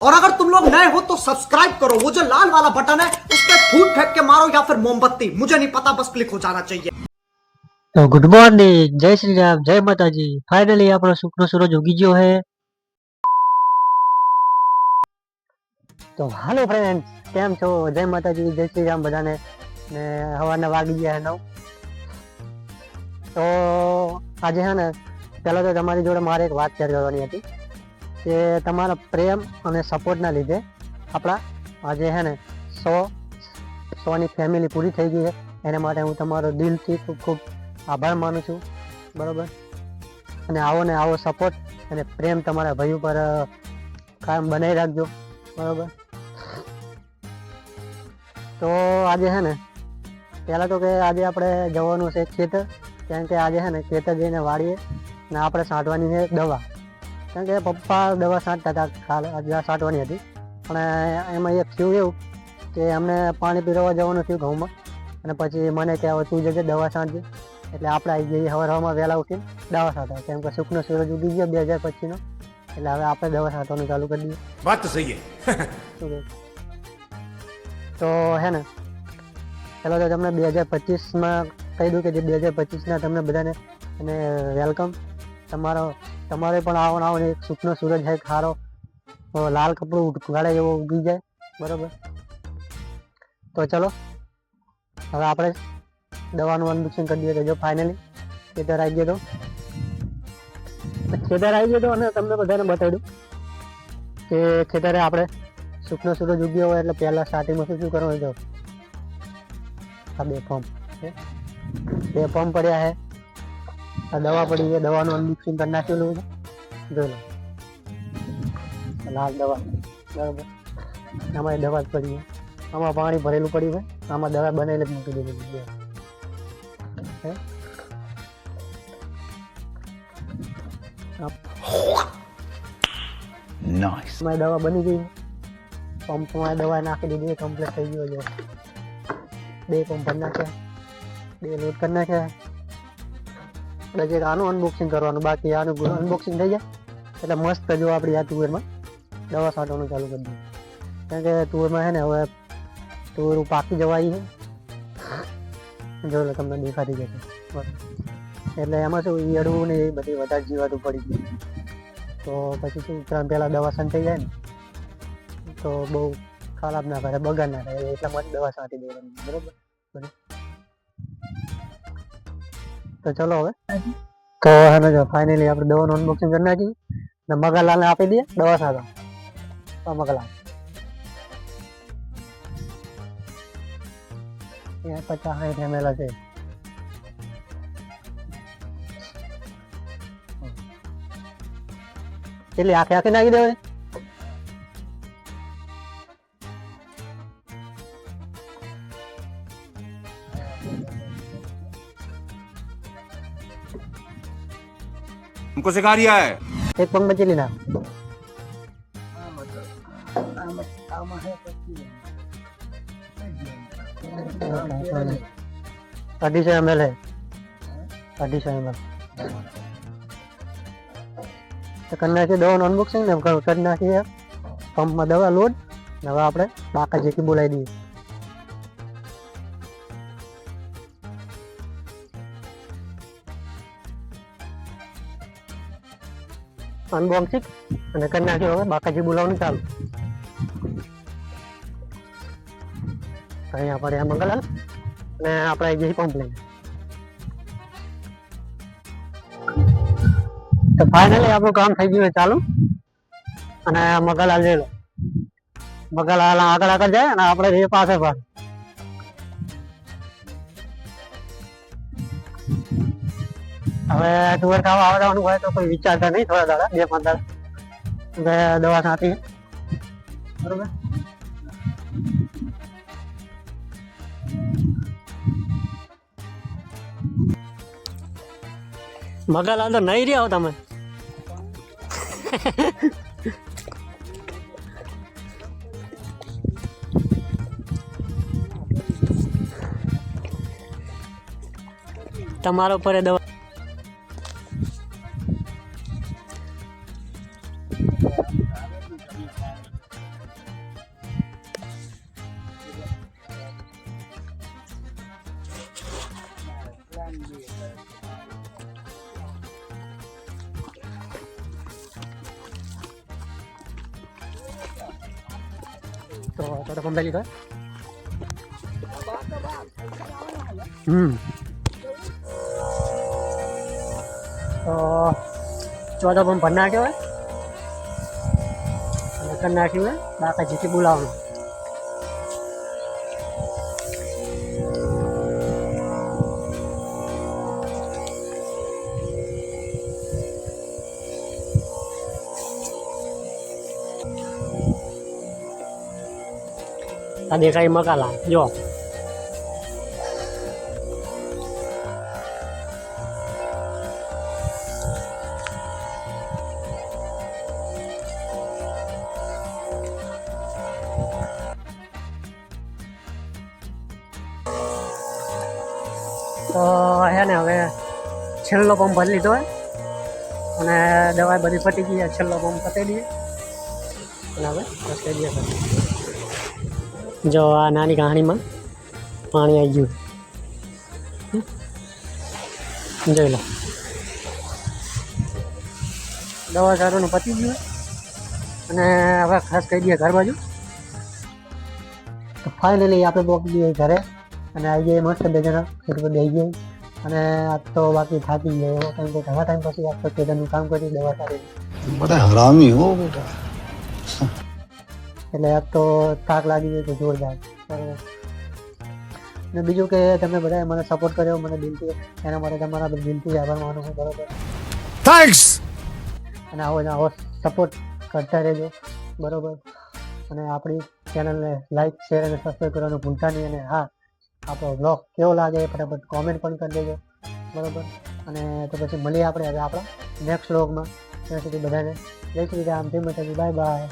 और अगर तुम लोग नए हो तो सब्सक्राइब करो वो जो लाल वाला बटन है उस पर फूट फेंक के मारो या फिर मोमबत्ती मुझे नहीं पता बस क्लिक हो जाना चाहिए તો ગુડ મોર્નિંગ જય શ્રી રામ જય માતાજી ફાઇનલી આપણો શુક્ર સૂરજ ઉગી ગયો છે તો હાલો ફ્રેન્ડ કેમ છો જય માતાજી જય શ્રી રામ બધાને ને સવારના વાગી ગયા છે નવ તો આજે છે ને પહેલાં તો તમારી જોડે મારે એક વાત શેર કરવાની હતી કે તમારા પ્રેમ અને સપોર્ટના લીધે આપણા આજે છે ને સો, સોની ફેમિલી પૂરી થઈ ગઈ છે. એના માટે હું તમારો દિલથી ખૂબ ખૂબ આભાર માનું છું. બરાબર? અને આવો ને આવો સપોર્ટ અને પ્રેમ તમારા ભાઈ ઉપર કાયમ બનાવી રાખજો. બરાબર? તો આજે છે ને, પહેલાં તો કે આજે આપણે જવાનું છે ખેતર. કેમ કે આજે છે ને ખેતર જઈને વાળીએ ને આપણે છાંટવાની છે દવા. કારણ કે પપ્પા દવા છાંટતા હતા કાલે દવા છાંટવાની હતી. પણ એમાં એક થયું એવું કે અમને પાણી પીરવા જવાનું થયું ઘઉંમાં અને પછી મને કે હવે તું જજે દવા છાંટજે. એટલે આપણે આવી જઈએ હવાર હવામાં વહેલા ઉઠીને દવા છાંટવા. કેમ કે સુખનો સૂરજ ઉગી ગયો બે હજાર પચીસનો. એટલે હવે આપણે દવા છાંટવાનું ચાલુ કરી દઈએ. વાત તો સહી તો હે ને ચાલો તો તમને બે હજાર પચીસમાં કહી દઉં કે જે બે હજાર પચીસના તમને બધાને અને વેલકમ. તમારો, તમારે પણ આવો આવો એક સુખનો સૂરજ છે ખારો લાલ કપડું ઉગાડે એવો ઉગી જાય, બરોબર? તો ચલો, હવે આપણે દવાનું અનબોક્સિંગ કરી દઈએ. તો જો ફાઇનલી ખેતર આવી ગયો તો. ખેતર આવી ગયો તો અને તમને બધાને બતાવ્યું કે ખેતરે આપણે સુખનો સૂરજ ઉગ્યો હોય એટલે પહેલાં સ્ટાર્ટિંગમાં શું કરવાનું જો આ બે પંપ બે પંપ પડ્યા છે આ દવા પડી ગયા દવાનું અનબોક્સિંગ કરી નાખેલું છે. જોઈ લો. લાલ દવા બરાબર. આમાં દવા જ પડી છે. આમાં પાણી ભરેલું પડ્યું છે. આમાં દવા બનાવીને જ મૂકી દીધેલી છે. દવા બની ગઈ પંપમાં દવા નાખી દીધી કમ્પ્લીટ થઈ ગયો છે. બે પંપ નાખ્યા. બે લોટ કરી નાખ્યા. એટલે જે આનું અનબોક્સિંગ કરવાનું બાકી આનું અનબોક્સિંગ થઈ જાય એટલે મસ્ત જો આપણી આ તુવેરમાં દવા છાંટવાનું ચાલુ કરી દઈએ કારણ કે તુવેરમાં છે ને હવે તુવેરું પાકી જવાય છે. જો તમને દેખાતી જશે. એટલે એમાં શું ઈયળવું ને એ બધી વધારે જીવાતું પડી ગયું તો પછી શું, ત્રણ પહેલાં દવા થઈ જાય ને, તો બહુ ખરાબ ના કરે બગાડ ના થાય. એટલા માટે દવા છાંટી દેવાની બરાબર? બરોબર. તો ચલો હવે. તો હવે જો ફાઇનલી આપણે દવાનું અનબોક્સિંગ કરી નાખી. ને મગાલાલને આપી દઈએ દવા સાથે. તો મગાલાલ એ પચાસ સાઠ એમએલ છે. કેટલી આખે આખે નાખી દેવાય हमको सिखा रिया है એક પંગ બચેલી નાખ અઢીસો એમએલ હે અઢીસો એમએલ તો કરી નાખીએ દવાનું અનબોક્સિંગ ને કર- કરી નાખીએ પંપમાં દવા લોડ ને હવે આપણે બાકા જેકી બોલાવી દઈએ અનબોક્સિંગ અને કરી નાખ્યો હવે, બાકાજી બોલાવવાનું ચાલુ. અહીંયા પડ્યા મંગલાલ અને આપણે જઈ પંપ લઈને. તો ફાઇનલી આપણું કામ થઈ ગયું ચાલુ. અને મગલાલ લઈ લો. મગલાલ આગળ આગળ જાય અને આપણે પાસે પાસે હવે ટુવર ખાવા આવવાનું હોય તો કોઈ વિચારતા નહીં થોડા દાડા, બે, પાંચ દાડા. હવે દવા સાથે બરોબર? મગાલાલ અંદર નહીં રહ્યા હો તમે. તમારો પર દવા તો પંપ લઈ લીધો હમ તો ચોથો પંપ ભરી નાખ્યો હોય અને કરી નાખ્યું હોય બાકા જીતી બોલાવવાનું આ દેખાય મકાલા જો તો હે ને હવે છેલ્લો પંપ ભરી લીધો હોય અને દવા બધી પતી ગઈ છેલ્લો પંપ પતાવી દઈએ અને હવે દઈએ. જો આ નાની કહાણીમાં પાણી આવી ગયું. જોઈ લો. દવા સારોનું પતી ગયું અને હવે ખાસ કહી દઈએ ઘર બાજુ. તો ફાઇનલી આપણે પહોંચી દઈએ ઘરે અને આવી જઈએ મસ્ત બે જણા ખેડ પર જઈ અને આજ તો બાકી થાકી ગયો. કારણ કે ઘણા ટાઈમ પછી આજ તો કામ કરી દવા સારી બધા હરામી હો. બેટા એટલે એક તો થાક લાગી ગયો તો જોરદાર. અને બીજું કે તમે બધાએ મને સપોર્ટ કર્યો મને દિલથી એના માટે તમારા દિલથી આભાર માનું છું બરાબર. થેન્ક્સ અને આવો આવો સપોર્ટ કરતા રહેજો બરોબર. અને આપણી ચેનલને લાઈક શેર અને સબસ્ક્રાઈબ કરવાનું ભૂલતા નહીં. અને હા આપણો બ્લોગ કેવો લાગે એ ફટાફટ કોમેન્ટ પણ કરી દેજો બરોબર. અને તો પછી મળીએ આપણે હવે આપણા નેક્સ્ટ બ્લોગમાં ત્યાં સુધી બધાને જય શ્રી રામ જય માતાજી બાય બાય